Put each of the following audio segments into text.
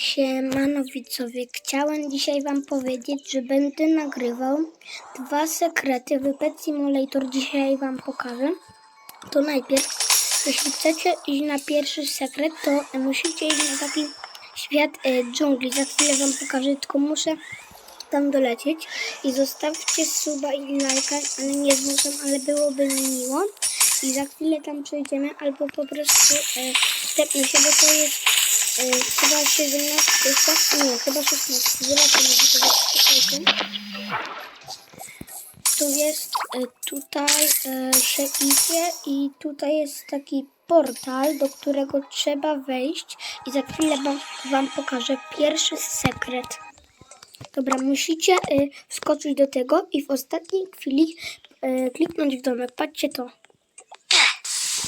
Siemano widzowie, chciałem dzisiaj wam powiedzieć, że będę nagrywał dwa sekrety w Pet Simulator. Dzisiaj wam pokażę. To najpierw, jeśli chcecie iść na pierwszy sekret, to musicie iść na taki świat e, dżungli. Za chwilę wam pokażę, tylko muszę tam dolecieć. I zostawcie suba i lajka, ale nie zmuszam, ale byłoby mi miło. I za chwilę tam przejdziemy, albo po prostu e, stepnę się, bo to jest chyba 17, tak? nie, chyba 16. Zobaczymy, gdzie to jest. Tu jest, e, tutaj e, się idzie i tutaj jest taki portal, do którego trzeba wejść i za chwilę wam, wam pokażę pierwszy sekret. Dobra, musicie wskoczyć do tego i w ostatniej chwili kliknąć w domek. Patrzcie to.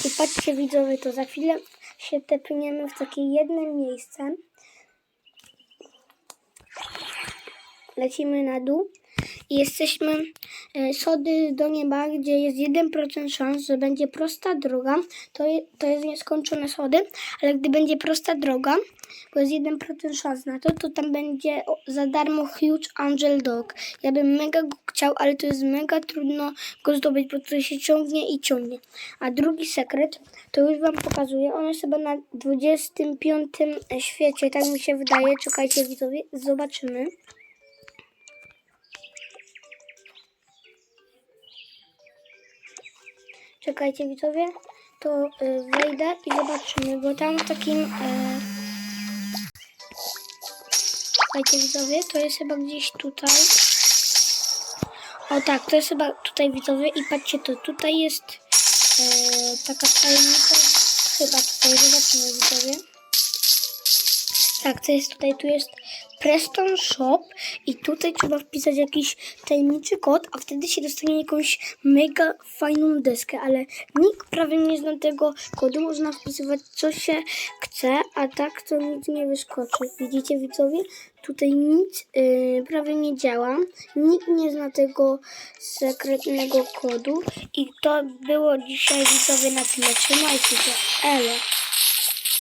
I patrzcie widzowie, to za chwilę się tepniemy w takie jedno miejsce. Lecimy na dół i jesteśmy y, schody do nieba, gdzie jest 1% szans, że będzie prosta droga. To, to jest nieskończone schody, ale gdy będzie prosta droga, bo jest 1% szans na to, to tam będzie za darmo Huge Angel Dog. Ja bym mega go chciał, ale to jest mega trudno go zdobyć, bo to się ciągnie i ciągnie. A drugi sekret, to już wam pokazuję, on jest chyba na 25 świecie, tak mi się wydaje. Czekajcie widzowie, zobaczymy. Czekajcie widzowie, to y, wejdę i zobaczymy, bo tam w takim... Y, Słuchajcie widzowie, to jest chyba gdzieś tutaj. O tak, to jest chyba tutaj widzowie i patrzcie to, tutaj jest e, taka tajemnica, chyba tutaj, zobaczymy widzowie. Tak, to jest tutaj, tu jest Preston Shop i tutaj trzeba wpisać jakiś tajemniczy kod, a wtedy się dostanie jakąś mega fajną deskę, ale nikt prawie nie zna tego kodu, można wpisywać co się chce, a tak to nic nie wyskoczy. Widzicie widzowie? Tutaj nic yy, prawie nie działa, nikt nie zna tego sekretnego kodu i to było dzisiaj widzowie na tyle. Trzymajcie się, elo!